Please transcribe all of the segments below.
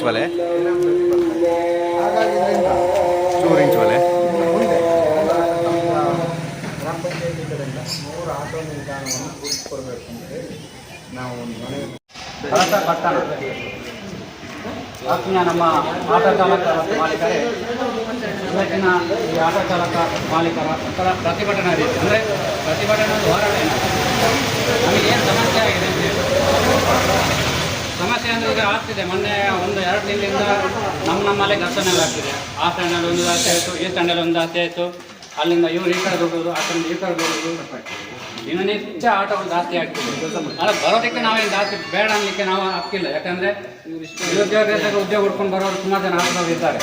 Inch ಒಲೆ. ಚೂರು inch ಒಲೆ. ಮೂರು ಆಟೋ ನಮ್ಮ ಆಟೋ ಚಾಲಕ ಮಾಲೀಕರೇ ಇವತ್ತಿನ ಈ ಆಟೋ ಚಾಲಕ ಮಾಲೀಕರ ಒಂಥರ ಪ್ರತಿಭಟನಾ ರೀತಿ, ಅಂದರೆ ಪ್ರತಿಭಟನೆ ಹೋರಾಟ ನಮಗೇನು ಸಮಸ್ಯೆ ಆಗಿದೆ ಅಂತ ಹೇಳಿ. ಸಮಸ್ಯೆ ಅಂದರೆ ಈಗ ಆಗ್ತಿದೆ. ಮೊನ್ನೆ ಒಂದು ಎರಡು ತಿಂಗಳಿಂದ ನಮ್ಮ ನಮ್ಮಲ್ಲೇ ಘರ್ಷಣೆಗಳು ಆಗ್ತಿದೆ. ಆ ಸ್ಟ್ಯಾಂಡಲ್ಲಿ ಒಂದು ಆಸೆ ಆಯಿತು, ಈ ಸ್ಟ್ಯಾಂಡಲ್ಲಿ ಒಂದು ಆಸೆ ಆಯಿತು. ಅಲ್ಲಿಂದ ಇವ್ರು ಈ ಕಡೆ ದುಡ್ಡೋದು ಆ ಕಡೆ ಈ ಕಡೆ ದುಡ್ಡೋದು ಇನ್ನು ನಿತ್ಯ ಆಟಗಳು ಜಾಸ್ತಿ ಆಗ್ತಿದೆ. ಅಲ್ಲ ಬರೋದಕ್ಕೆ ನಾವೇನು ಜಾಸ್ತಿ ಬೇಡ ಅನ್ನಲಿಕ್ಕೆ ನಾವು ಹಾಕಿಲ್ಲ ಯಾಕಂದರೆ ನಿರುದ್ಯೋಗ ಉದ್ಯೋಗ ಹುಡ್ಕೊಂಡು ಬರೋರು ಸುಮಾರು ಜನ ಆಟೋದವ್ರು ಇದ್ದಾರೆ.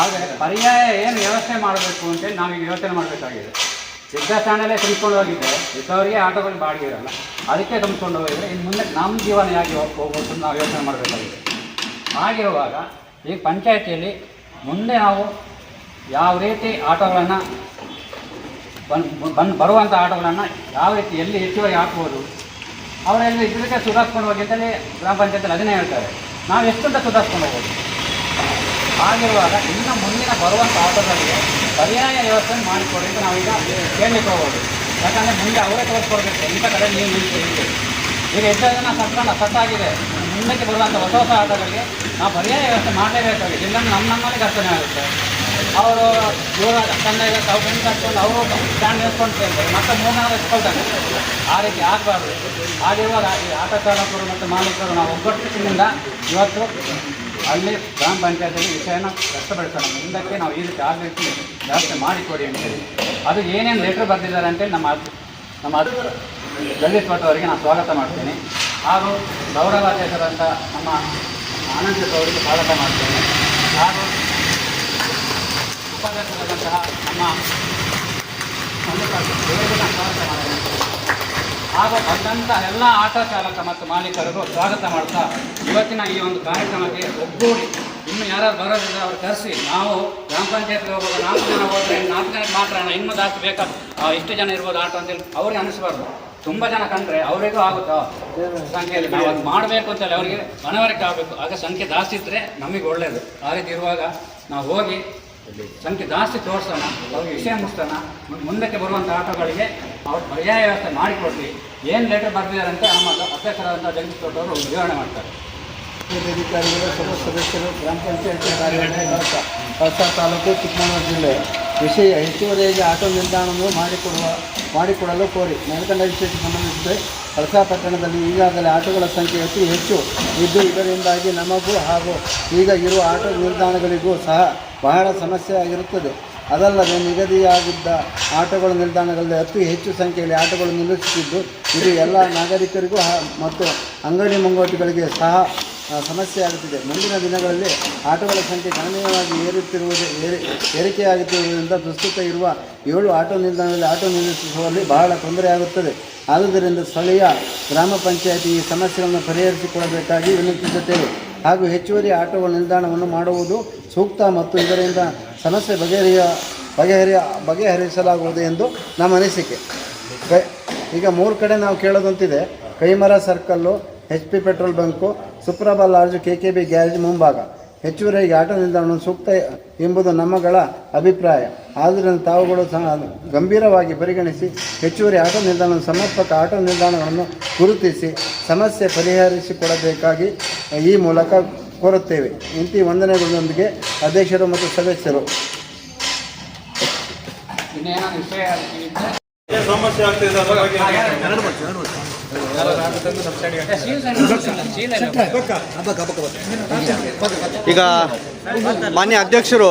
ಆದರೆ ಪರ್ಯಾಯ ಏನು ವ್ಯವಸ್ಥೆ ಮಾಡಬೇಕು ಅಂತೇಳಿ ನಾವೀಗ ಯೋಚನೆ ಮಾಡಬೇಕಾಗಿದೆ. ಸಿದ್ಧ ಸ್ಟ್ಯಾಂಡಲ್ಲೇ ತುಂಬಿಕೊಂಡು ಹೋಗಿದ್ದೆ. ಇದ್ದವರಿಗೆ ಆಟೋಗಳು ಬಾಡಿಗೆ ಇರಲ್ಲ. ಅದಕ್ಕೆ ತುಂಬಿಕೊಂಡು ಹೋಗಿದ್ರೆ ಇನ್ನು ಮುಂದೆ ನಮ್ಮ ಜೀವನ ಹೇಗೆ ಹೋಗ್ಬೋದು ಅಂತ ನಾವು ಯೋಚನೆ ಮಾಡಬೇಕಾಗಿದೆ. ಹಾಗಿರುವಾಗ ಈ ಪಂಚಾಯತಿಯಲ್ಲಿ ಮುಂದೆ ನಾವು ಯಾವ ರೀತಿ ಆಟೋಗಳನ್ನು ಬಂದು ಬಂದು ಬರುವಂಥ ಆಟೋಗಳನ್ನು ಯಾವ ರೀತಿ ಎಲ್ಲಿ ಹೆಚ್ಚುವರಿ ಹಾಕ್ಬೋದು ಅವರೆಲ್ಲ ಇದಕ್ಕೆ ಸುಧಾರಿಸ್ಕೊಂಡು ಹೋಗಿ ಅಂತೇಳಿ ಗ್ರಾಮ ಪಂಚಾಯತಿಯಲ್ಲಿ ಅದನ್ನೇ ಹೇಳ್ತಾರೆ. ನಾವು ಎಷ್ಟಂತ ಸುಧಾರಿಸ್ಕೊಂಡು ಹೋಗ್ಬೋದು? ಹಾಗಿರುವಾಗ ಇನ್ನು ಮುಂದಿನ ಬರುವಂಥ ಆಟೋಗಳಿಗೆ ಪರ್ಯಾಯ ವ್ಯವಸ್ಥೆ ಮಾಡಿಕೊಡಿ ಅಂತ ನಾವೀಗ ಕೇಳಲಿಕ್ಕೆ ಹೋಗ್ಬೋದು ಯಾಕಂದರೆ ಮುಂದೆ ಅವರೇ ತೋರಿಸ್ಕೊಡ್ಬೇಕು ಇಂಥ ಕಡೆ ನೀವು ನಿಂತು. ಈಗ ಎಷ್ಟೋ ಜನ ಸತ್ಕೊಂಡು ಸತ್ತಾಗಿದೆ. ಮುಂದಕ್ಕೆ ಬರುವಂಥ ಹೊಸ ಹೊಸ ಆಟೋಗಳಿಗೆ ನಾವು ಪರ್ಯಾಯ ವ್ಯವಸ್ಥೆ ಮಾಡಲೇಬೇಕಾಗಿದೆ. ಇಲ್ಲಾಂದ್ರೆ ನಮ್ಮ ನಮ್ಮಲ್ಲಿ ಕರ್ತನೆ ಆಗುತ್ತೆ. ಅವರು ಇವಾಗ ತಂದೆ ತಾವು ಫ್ರೆಂಡ್ಸ್ ಹಾಕ್ಕೊಂಡು ಅವರು ಸ್ಟ್ಯಾಂಡ್ ನಿಲ್ಸ್ಕೊಂಡು ಕೇಳ್ತಾರೆ ಮತ್ತೆ ಮೂರ್ನಾಲ್ಕು ಇಟ್ಕೊಳ್ತಾರೆ. ಆ ರೀತಿ ಆಗಬಾರ್ದು. ಹಾಗಿರುವಾಗ ಈ ಆಟೋ ಚಾಲಕರು ಮತ್ತು ಮಾಲೀಕರು ನಾವು ಒಗ್ಗಟ್ಟಿನಿಂದ ಇವತ್ತು ಅಲ್ಲಿ ಗ್ರಾಮ ಪಂಚಾಯತಿಯಲ್ಲಿ ವಿಷಯನ ವ್ಯಕ್ತಪಡಿಸೋಣ. ಮುಂದಕ್ಕೆ ನಾವು ಈ ರೀತಿ ಆಗಬೇಕು ವ್ಯವಸ್ಥೆ ಮಾಡಿಕೊಡಿ ಅಂತೇಳಿ ಅದು ಏನೇನು ಲೆಟ್ರ್ ಬರೆದಿದ್ದಾರೆ ಅಂತೇಳಿ ನಮ್ಮ ನಮ್ಮ ಜಗದೀಶ್ ಭಟ್ ಅವರಿಗೆ ನಾನು ಸ್ವಾಗತ ಮಾಡ್ತೀನಿ. ಹಾಗೂ ಗೌರವಾಧ್ಯಕ್ಷರಂಥ ನಮ್ಮ ಆನಂದ್ ಅವರಿಗೆ ಸ್ವಾಗತ ಮಾಡ್ತೇನೆ. ಹಾಗೂ ಉಪಾಧ್ಯಕ್ಷರಾದಂತಹ ನಮ್ಮ ಸ್ವಾಗತ ಮಾಡ್ತೇನೆ. ಹಾಗೂ ಬಂದಂಥ ಎಲ್ಲ ಆಟೋ ಚಾಲಕ ಮತ್ತು ಮಾಲೀಕರಿಗೂ ಸ್ವಾಗತ ಮಾಡ್ತಾ ಇವತ್ತಿನ ಈ ಒಂದು ಕಾರ್ಯಕ್ರಮಕ್ಕೆ ಒಗ್ಗೂಡಿ ಇನ್ನು ಯಾರು ಬರೋದಿಲ್ಲ ಅವ್ರು ಕರೆಸಿ. ನಾವು ಗ್ರಾಮ ಪಂಚಾಯತ್ಗೆ ಹೋಗ್ಬೋದು ನಾಲ್ಕು ಜನ ಹೋದ್ರೆ ನಾಲ್ಕು ಜನಕ್ಕೆ ಮಾತ್ರ ಅಣ್ಣ, ಇನ್ನೂ ಜಾಸ್ತಿ ಬೇಕಾ? ಇಷ್ಟು ಜನ ಇರ್ಬೋದು ಆಟೋ ಅಂತೇಳಿ ಅವ್ರಿಗೆ ಅನಿಸ್ಬಾರ್ದು. ತುಂಬ ಜನ ಕಂಡ್ರೆ ಅವರಿಗೂ ಆಗುತ್ತಾ? ಸಂಖ್ಯೆಯಲ್ಲಿ ನಾವು ಅದು ಮಾಡಬೇಕು ಅಂತೇಳಿ ಅವರಿಗೆ ಮನವರಿಕೆ ಆಗಬೇಕು. ಆಗ ಸಂಖ್ಯೆ ಜಾಸ್ತಿ ಇದ್ದರೆ ನಮಗೆ ಒಳ್ಳೆಯದು ಆ ರೀತಿ ಇರುವಾಗ ನಾವು ಹೋಗಿ ಸಂಖ್ಯೆ ಜಾಸ್ತಿ ತೋರಿಸೋಣ, ಅವ್ರಿಗೆ ವಿಷಯ ಮುಗಿಸೋಣ ಮುಂದಕ್ಕೆ ಬರುವಂಥ ಆಟೋಗಳಿಗೆ ಅವ್ರು ಪರ್ಯಾಯ ವ್ಯವಸ್ಥೆ ಮಾಡಿಕೊಡ್ಲಿ ಏನು ಲೆಟರ್ ಬರೆದಿದ್ದಾರೆ ಅಂತ ನಮ್ಮ ಅಧ್ಯಕ್ಷರಾದಂಥ ಜಗದೀಶ್ ಭಟ್ ಅವರು ವಿವರಣೆ ಮಾಡ್ತಾರೆ. ಅಧಿಕಾರಿಗಳು ಸರ್ವ ಸದಸ್ಯರು, ಗ್ರಾಮ ಪಂಚಾಯತ್ ಕಾರ್ಯಾಲಯ ತಾಲೂಕು, ಚಿಕ್ಕಮಗಳೂರು ಜಿಲ್ಲೆ. ವಿಷಯ ಹೆಚ್ಚುವರಿಯಾಗಿ ಆಟೋ ನಿಲ್ದಾಣವನ್ನು ಮಾಡಿಕೊಡುವ, ಮಾಡಿಕೊಡಲು ಕೋರಿ. ಮೇಲ್ಕಂಡ ವಿಷಯಕ್ಕೆ ಸಂಬಂಧಿಸಿದ ಕಳಸ ಪಟ್ಟಣದಲ್ಲಿ ಈಗಾಗಲೇ ಆಟೋಗಳ ಸಂಖ್ಯೆ ಅತಿ ಹೆಚ್ಚು ಇದ್ದು ಇದರಿಂದಾಗಿ ನಮಗೂ ಹಾಗೂ ಈಗ ಇರುವ ಆಟೋ ನಿಲ್ದಾಣಗಳಿಗೂ ಸಹ ಬಹಳ ಸಮಸ್ಯೆ ಆಗಿರುತ್ತದೆ. ಅದಲ್ಲದೆ ನಿಗದಿಯಾಗಿದ್ದ ಆಟೋಗಳ ನಿಲ್ದಾಣಗಳಲ್ಲಿ ಅತಿ ಹೆಚ್ಚು ಸಂಖ್ಯೆಯಲ್ಲಿ ಆಟೋಗಳು ನಿಲ್ಲಿಸುತ್ತಿದ್ದು, ಇದು ಎಲ್ಲ ನಾಗರಿಕರಿಗೂ ಮತ್ತು ಅಂಗಡಿ ಮುಂಗೋಟುಗಳಿಗೆ ಸಹ ಸಮಸ್ಯೆಯಾಗುತ್ತಿದೆ. ಮುಂದಿನ ದಿನಗಳಲ್ಲಿ ಆಟೋಗಳ ಸಂಖ್ಯೆ ಗಣನೀಯವಾಗಿ ಏರುತ್ತಿರುವುದು, ಏರಿ ಏರಿಕೆಯಾಗುತ್ತಿರುವುದರಿಂದ ಪ್ರಸ್ತುತ ಇರುವ ಏಳು ಆಟೋ ನಿಲ್ದಾಣದಲ್ಲಿ ಆಟೋ ನಿಲ್ಲಿಸುವಲ್ಲಿ ಬಹಳ ತೊಂದರೆಯಾಗುತ್ತದೆ. ಆದುದರಿಂದ ಸ್ಥಳೀಯ ಗ್ರಾಮ ಪಂಚಾಯತಿ ಈ ಸಮಸ್ಯೆಗಳನ್ನು ಪರಿಹರಿಸಿಕೊಳ್ಳಬೇಕಾಗಿ ವಿನಂತಿಸುತ್ತೇವೆ. ಹಾಗೂ ಹೆಚ್ಚುವರಿ ಆಟೋಗಳ ನಿಲ್ದಾಣವನ್ನು ಮಾಡುವುದು ಸೂಕ್ತ ಮತ್ತು ಇದರಿಂದ ಸಮಸ್ಯೆ ಬಗೆಹರಿಯ ಬಗೆಹರಿಯ ಬಗೆಹರಿಸಲಾಗುವುದು ಎಂದು ನಮ್ಮ ಅನಿಸಿಕೆ. ಕೈ ಈಗ ಮೂರು ಕಡೆ ನಾವು ಕೇಳೋದಂತಿದೆ. Kaimara circle, H P petrol bunk, Suprabha lodge, K K B garage ಮುಂಭಾಗ. ಹೆಚ್ಚುವರಿಯಾಗಿ ಆಟೋ ನಿಲ್ದಾಣ ಸೂಕ್ತ ಎಂಬುದು ನಮ್ಮಗಳ ಅಭಿಪ್ರಾಯ. ಆದ್ದರಿಂದ ತಾವುಗಳು ಗಂಭೀರವಾಗಿ ಪರಿಗಣಿಸಿ ಹೆಚ್ಚುವರಿ ಆಟೋ ನಿಲ್ದಾಣ ಸಮರ್ಪಕ ಆಟೋ ನಿಲ್ದಾಣಗಳನ್ನು ಗುರುತಿಸಿ ಸಮಸ್ಯೆ ಪರಿಹರಿಸಿಕೊಡಬೇಕಾಗಿ ಈ ಮೂಲಕ ಕೋರುತ್ತೇವೆ. ಇಂತಿ ವಂದನೆಗಳೊಂದಿಗೆ ಅಧ್ಯಕ್ಷರು ಮತ್ತು ಸದಸ್ಯರು. ಸಮಸ್ಯೆ ಆಗ್ತಿದೆ. ಈಗ ಮಾನ್ಯ ಅಧ್ಯಕ್ಷರು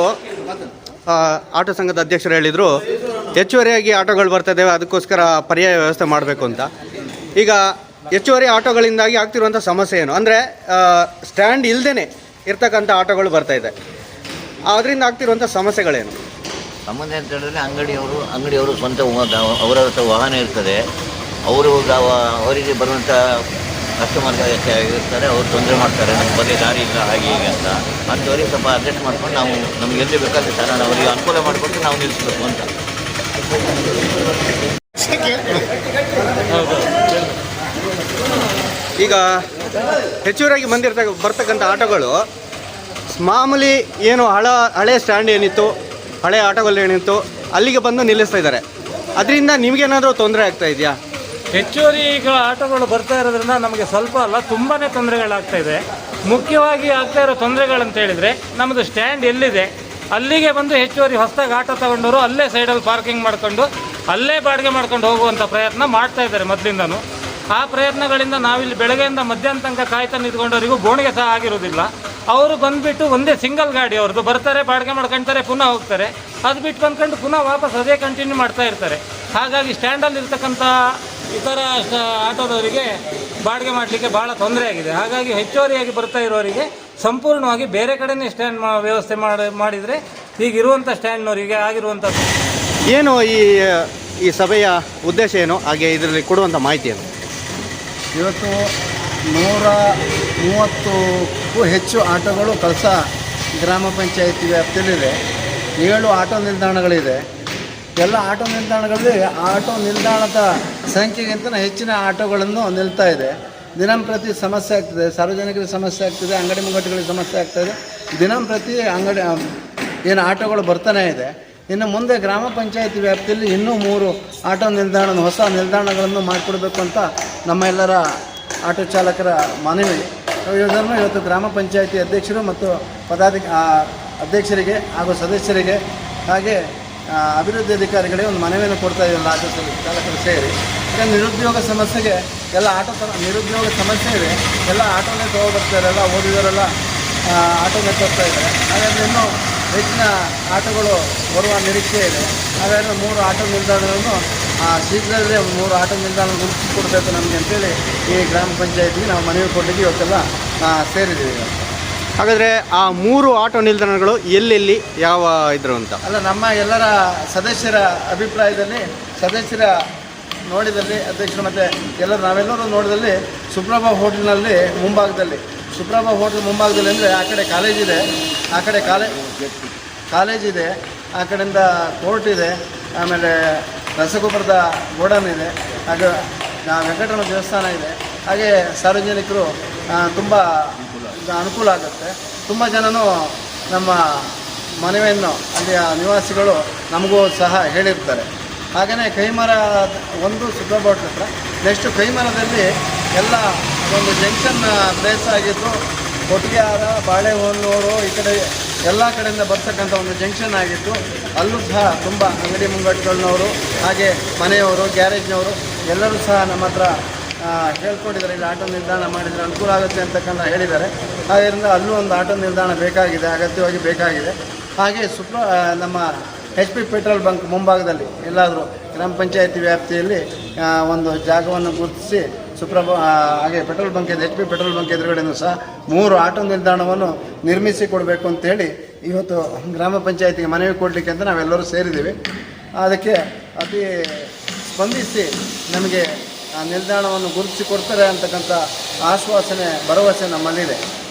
ಆ, ಆಟೋ ಸಂಘದ ಅಧ್ಯಕ್ಷರು ಹೇಳಿದರು ಹೆಚ್ಚುವರಿಯಾಗಿ ಆಟೋಗಳು ಬರ್ತಾ ಅದಕ್ಕೋಸ್ಕರ ಪರ್ಯಾಯ ವ್ಯವಸ್ಥೆ ಮಾಡಬೇಕು ಅಂತ. ಈಗ ಹೆಚ್ಚುವರಿ ಆಟೋಗಳಿಂದಾಗಿ ಆಗ್ತಿರುವಂಥ ಸಮಸ್ಯೆ ಏನು? ಅಂದರೆ ಸ್ಟ್ಯಾಂಡ್ ಇಲ್ಲದೇ ಇರ್ತಕ್ಕಂಥ ಆಟೋಗಳು ಬರ್ತಾ ಇದೆ. ಅದರಿಂದ ಆಗ್ತಿರುವಂಥ ಸಮಸ್ಯೆಗಳೇನು? ಸಂಬಂಧ ಅಂತ ಹೇಳಿದ್ರೆ ಅಂಗಡಿಯವರು ಅಂಗಡಿಯವರು ಸ್ವಂತ ಅವರ ಹತ್ರ ವಾಹನ ಇರ್ತದೆ. ಅವರು ಅವರಿಗೆ ಬರುವಂಥ ಕಸ್ಟಮರ್ ಇರ್ತಾರೆ ಅವ್ರು ತೊಂದರೆ ಮಾಡ್ತಾರೆ. ನಮ್ಮ ಬಗ್ಗೆ ದಾರಿ ಇಲ್ಲ ಹಾಗೆ ಹೀಗೆ ಅಂತ. ಅಂಥವ್ರಿಗೆ ಸ್ವಲ್ಪ ಅಡ್ಜಸ್ಟ್ ಮಾಡ್ಕೊಂಡು ನಾವು ನಮ್ಗೆ ಎಲ್ಲಿ ಬೇಕಾದ್ರೆ ಸರ್ ನಾವು ಅವರಿಗೆ ಅನುಕೂಲ ಮಾಡಿಕೊಟ್ಟು ನಾವು ನಿಲ್ಲಿಸ್ಬೇಕು ಅಂತ. ಈಗ ಹೆಚ್ಚುವರಿಯಾಗಿ ಬಂದಿರ್ತ ಬರ್ತಕ್ಕಂಥ ಆಟೋಗಳು. ಮಾಮೂಲಿ ಏನು ಹಳ, ಹಳೆ ಸ್ಟ್ಯಾಂಡ್ ಏನಿತ್ತು, ಹಳೆ ಆಟೋಗಳು ಏನಿತ್ತು, ಅಲ್ಲಿಗೆ ಬಂದು ನಿಲ್ಲಿಸ್ತಾ ಇದ್ದಾರೆ. ಅದರಿಂದ ನಿಮಗೇನಾದರೂ ತೊಂದರೆ ಆಗ್ತಾ ಇದೆಯಾ? ಹೆಚ್ಚುವರಿ ಈಗ ಆಟೋಗಳು ಬರ್ತಾ ಇರೋದ್ರಿಂದ ನಮಗೆ ಸ್ವಲ್ಪ ಅಲ್ಲ ತುಂಬಾ ತೊಂದರೆಗಳಾಗ್ತಾ ಇದೆ. ಮುಖ್ಯವಾಗಿ ಆಗ್ತಾ ಇರೋ ತೊಂದರೆಗಳಂತ ಹೇಳಿದರೆ ನಮ್ಮದು ಸ್ಟ್ಯಾಂಡ್ ಎಲ್ಲಿದೆ? ಅಲ್ಲಿಗೆ ಬಂದು ಹೆಚ್ಚುವರಿ ಹೊಸದಾಗಿ ಆಟೋ ತಗೊಂಡವರು ಅಲ್ಲೇ ಸೈಡಲ್ಲಿ ಪಾರ್ಕಿಂಗ್ ಮಾಡ್ಕೊಂಡು, ಅಲ್ಲೇ ಬಾಡಿಗೆ ಮಾಡ್ಕೊಂಡು ಹೋಗುವಂಥ ಪ್ರಯತ್ನ ಮಾಡ್ತಾ ಇದ್ದಾರೆ ಮೊದಲಿಂದನೂ. ಆ ಪ್ರಯತ್ನಗಳಿಂದ ನಾವಿಲ್ಲಿ ಬೆಳಗ್ಗೆಯಿಂದ ಮಧ್ಯಾಹ್ನ ತನಕ ಕಾಯ್ತಾ ನಿಂತ್ಕೊಂಡವರಿಗೂ ಬೋಣಿಗೆ ಸಹ ಆಗಿರೋದಿಲ್ಲ. ಅವರು ಬಂದುಬಿಟ್ಟು ಒಂದೇ ಸಿಂಗಲ್ ಗಾಡಿ ಅವ್ರದ್ದು. ಬರ್ತಾರೆ, ಬಾಡಿಗೆ ಮಾಡ್ಕೊಳ್ತಾರೆ ಪುನಃ ಹೋಗ್ತಾರೆ. ಅದು ಬಿಟ್ಟು ಬಂದ್ಕೊಂಡು ಪುನಃ ವಾಪಸ್ ಅದೇ ಕಂಟಿನ್ಯೂ ಮಾಡ್ತಾ ಇರ್ತಾರೆ. ಹಾಗಾಗಿ ಸ್ಟ್ಯಾಂಡಲ್ಲಿ ಇರ್ತಕ್ಕಂಥ ಇತರ ಆಟೋದವರಿಗೆ ಬಾಡಿಗೆ ಮಾಡಲಿಕ್ಕೆ ಭಾಳ ತೊಂದರೆ ಆಗಿದೆ. ಹಾಗಾಗಿ ಹೆಚ್ಚುವರಿಯಾಗಿ ಬರ್ತಾ ಇರೋರಿಗೆ ಸಂಪೂರ್ಣವಾಗಿ ಬೇರೆ ಕಡೆನೇ ಸ್ಟ್ಯಾಂಡ್ ವ್ಯವಸ್ಥೆ ಮಾಡಿ ಮಾಡಿದರೆ ಈಗಿರುವಂಥ ಸ್ಟ್ಯಾಂಡ್ನವರಿಗೆ ಆಗಿರುವಂಥ ಏನು ಈ ಈ ಸಭೆಯ ಉದ್ದೇಶ ಏನು? ಹಾಗೆ ಇದರಲ್ಲಿ ಕೊಡುವಂಥ ಮಾಹಿತಿ ಏನು? ಇವತ್ತು ನೂರ ಮೂವತ್ತಕ್ಕೂ ಹೆಚ್ಚು ಆಟೋಗಳು ಕಳಸ ಗ್ರಾಮ ಪಂಚಾಯತಿ ವ್ಯಾಪ್ತಿಯಲ್ಲಿದೆ ಏಳು ಆಟೋ ನಿಲ್ದಾಣಗಳಿದೆ. ಎಲ್ಲ ಆಟೋ ನಿಲ್ದಾಣಗಳಲ್ಲಿ ಆಟೋ ನಿಲ್ದಾಣದ ಸಂಖ್ಯೆಗಿಂತ ಹೆಚ್ಚಿನ ಆಟೋಗಳನ್ನು ನಿಲ್ತಾ ಇದೆ. ದಿನಂಪ್ರತಿ ಸಮಸ್ಯೆ ಆಗ್ತದೆ. ಸಾರ್ವಜನಿಕರಿಗೆ ಸಮಸ್ಯೆ ಆಗ್ತದೆ. ಅಂಗಡಿ ಮುಂಗಟ್ಟುಗಳಿಗೆ ಸಮಸ್ಯೆ ಆಗ್ತದೆ. ದಿನಂಪ್ರತಿ ಅಂಗಡಿ ಏನು ಆಟೋಗಳು ಬರ್ತಾನೆ ಇದೆ. ಇನ್ನು ಮುಂದೆ ಗ್ರಾಮ ಪಂಚಾಯತಿ ವ್ಯಾಪ್ತಿಯಲ್ಲಿ ಇನ್ನೂ ಮೂರು ಆಟೋ ನಿಲ್ದಾಣ ಹೊಸ ನಿಲ್ದಾಣಗಳನ್ನು ಮಾಡಿಕೊಡ್ಬೇಕು ಅಂತ ನಮ್ಮ ಎಲ್ಲರ ಆಟೋ ಚಾಲಕರ ಮನವಿ. ಇದನ್ನು ಇವತ್ತು ಗ್ರಾಮ ಪಂಚಾಯತಿ ಅಧ್ಯಕ್ಷರು ಮತ್ತು ಪದಾಧಿಕ ಅಧ್ಯಕ್ಷರಿಗೆ ಹಾಗೂ ಸದಸ್ಯರಿಗೆ ಹಾಗೆ ಅಭಿವೃದ್ಧಿ ಅಧಿಕಾರಿಗಳಿಗೆ ಒಂದು ಮನವಿಯನ್ನು ಕೊಡ್ತಾ ಇದ್ದೀವಿ ಆಟೋ ಚಾಲಕರು ಸೇರಿ. ಈಗ ನಿರುದ್ಯೋಗ ಸಮಸ್ಯೆಗೆ ಎಲ್ಲ ಆಟೋ ನಿರುದ್ಯೋಗ ಸಮಸ್ಯೆ ಇದೆ ಎಲ್ಲ ಆಟೋನೇ ತೊಗೊಬರ್ತಾರೆ ಎಲ್ಲ ಓದಿದವರೆಲ್ಲ ಆಟೋನೇ ತೋರ್ತಾ ಇದ್ದಾರೆ. ಹಾಗಾದರೆ ಇನ್ನೂ ಹೆಚ್ಚಿನ ಆಟೋಗಳು ಬರುವ ನಿರೀಕ್ಷೆ ಇದೆ. ಹಾಗಾದರೆ ಮೂರು ಆಟೋ ನಿಲ್ದಾಣಗಳನ್ನು ಆ, ಶೀಘ್ರದಲ್ಲೇ ಮೂರು ಆಟೋ ನಿಲ್ದಾಣ ಗುರುತಿಸಿಕೊಡ್ಬೇಕು ನಮಗೆ ಅಂತೇಳಿ ಈ ಗ್ರಾಮ ಪಂಚಾಯತಿಗೆ ನಾವು ಮನವಿ ಕೊಡಲಿಕ್ಕೆ ಇವತ್ತೆಲ್ಲ ಸೇರಿದ್ದೀವಿ. ಹಾಗಾದರೆ ಆ ಮೂರು ಆಟೋ ನಿಲ್ದಾಣಗಳು ಎಲ್ಲೆಲ್ಲಿ ಯಾವ ಇದ್ರು ಅಂತ ಅಲ್ಲ ನಮ್ಮ ಎಲ್ಲರ ಸದಸ್ಯರ ಅಭಿಪ್ರಾಯದಲ್ಲಿ ಸದಸ್ಯರ ನೋಡಿದಲ್ಲಿ ಅಧ್ಯಕ್ಷರು ಮತ್ತು ಎಲ್ಲರೂ ನಾವೆಲ್ಲರೂ ನೋಡಿದಲ್ಲಿ ಸುಪ್ರಭಾ ಹೋಟೆಲ್ನಲ್ಲಿ ಮುಂಭಾಗದಲ್ಲಿ ಸುಪ್ರಭಾ ಹೋಟೆಲ್ ಮುಂಭಾಗದಲ್ಲಿ ಅಂದರೆ ಆ ಕಡೆ ಕಾಲೇಜ್ ಇದೆ ಆ ಕಡೆ ಕಾಲೇ ಕಾಲೇಜ್ ಇದೆ ಆ ಕಡೆಯಿಂದ ಕೋರ್ಟ್ ಇದೆ ಆಮೇಲೆ ರಸಗೊಬ್ಬರದ ಗೋಡನ್ ಇದೆ. ಹಾಗೆ ವೆಂಕಟರಮಣ ದೇವಸ್ಥಾನ ಇದೆ. ಹಾಗೆ ಸಾರ್ವಜನಿಕರು ತುಂಬ ಅನುಕೂಲ ಆಗುತ್ತೆ. ತುಂಬ ಜನನು ನಮ್ಮ ಮನವಿಯನ್ನು, ಅಲ್ಲಿಯ ನಿವಾಸಿಗಳು ನಮಗೂ ಸಹ ಹೇಳಿರ್ತಾರೆ. ಹಾಗೆಯೇ ಕೈಮರ ಒಂದು ಹೋಟ್ಲ್ ಹತ್ರ ನೆಕ್ಸ್ಟು ಕೈಮರದಲ್ಲಿ ಎಲ್ಲ ಒಂದು ಜಂಕ್ಷನ್ ಪ್ಲೇಸ್ ಆಗಿದ್ದು, ಕೊಟ್ಟಿಗೆಹಾರ, ಬಾಳೆಹೊನ್ನೂರು, ಈ ಕಡೆ ಎಲ್ಲ ಕಡೆಯಿಂದ ಬರ್ತಕ್ಕಂಥ ಒಂದು ಜಂಕ್ಷನ್ ಆಗಿತ್ತು ಅಲ್ಲೂ ಸಹ ತುಂಬ ಅಂಗಡಿ ಮುಂಗಟ್ಟುಗಳನ್ನವರು, ಹಾಗೆ ಮನೆಯವರು, ಗ್ಯಾರೇಜ್ನವರು ಎಲ್ಲರೂ ಸಹ ನಮ್ಮ ಹತ್ರ ಹೇಳ್ಕೊಂಡಿದ್ದಾರೆ. ಇಲ್ಲಿ ಆಟೋ ನಿಲ್ದಾಣ ಮಾಡಿದರೆ ಅನುಕೂಲ ಆಗುತ್ತೆ ಅಂತಕ್ಕಂಥ ಹೇಳಿದ್ದಾರೆ. ಆದ್ದರಿಂದ ಅಲ್ಲೂ ಒಂದು ಆಟೋ ನಿಲ್ದಾಣ ಬೇಕಾಗಿದೆ, ಅಗತ್ಯವಾಗಿ ಬೇಕಾಗಿದೆ. ಹಾಗೆ ಸುಪ್ರ ನಮ್ಮ ಎಚ್ ಪಿ ಪೆಟ್ರೋಲ್ ಬಂಕ್ ಮುಂಭಾಗದಲ್ಲಿ ಎಲ್ಲಾದರೂ ಗ್ರಾಮ ಪಂಚಾಯತಿ ವ್ಯಾಪ್ತಿಯಲ್ಲಿ ಒಂದು ಜಾಗವನ್ನು ಗುರುತಿಸಿ ಸುಪ್ರಭ ಹಾಗೆ petrol bunk H P petrol bunk ಎದುರುಗಡೆನೂ ಸಹ ಮೂರು ಆಟೋ ನಿಲ್ದಾಣವನ್ನು ನಿರ್ಮಿಸಿ ಕೊಡಬೇಕು ಅಂತೇಳಿ ಇವತ್ತು ಗ್ರಾಮ ಪಂಚಾಯತಿಗೆ ಮನವಿ ಕೊಡಲಿಕ್ಕೆ ಅಂತ ನಾವೆಲ್ಲರೂ ಸೇರಿದ್ದೀವಿ. ಅದಕ್ಕೆ ಅತಿ ಸ್ಪಂದಿಸಿ ನಮಗೆ ಆ ನಿಲ್ದಾಣವನ್ನು ಗುರುತಿಸಿ ಕೊಡ್ತಾರೆ ಅಂತಕ್ಕಂಥ ಆಶ್ವಾಸನೆ, ಭರವಸೆ ನಮ್ಮಲ್ಲಿದೆ.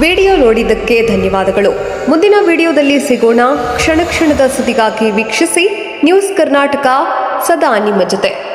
ವಿಡಿಯೋ ನೋಡಿದ್ದಕ್ಕೆ ಧನ್ಯವಾದಗಳು. ಮುಂದಿನ ವಿಡಿಯೋದಲ್ಲಿ ಸಿಗೋಣ. ಕ್ಷಣ ಕ್ಷಣದ ಸುದ್ದಿಗಾಗಿ ವೀಕ್ಷಿಸಿ. ನ್ಯೂಸ್ ಕರ್ನಾಟಕ, ಸದಾ ನಿಮ್ಮ ಜೊತೆ.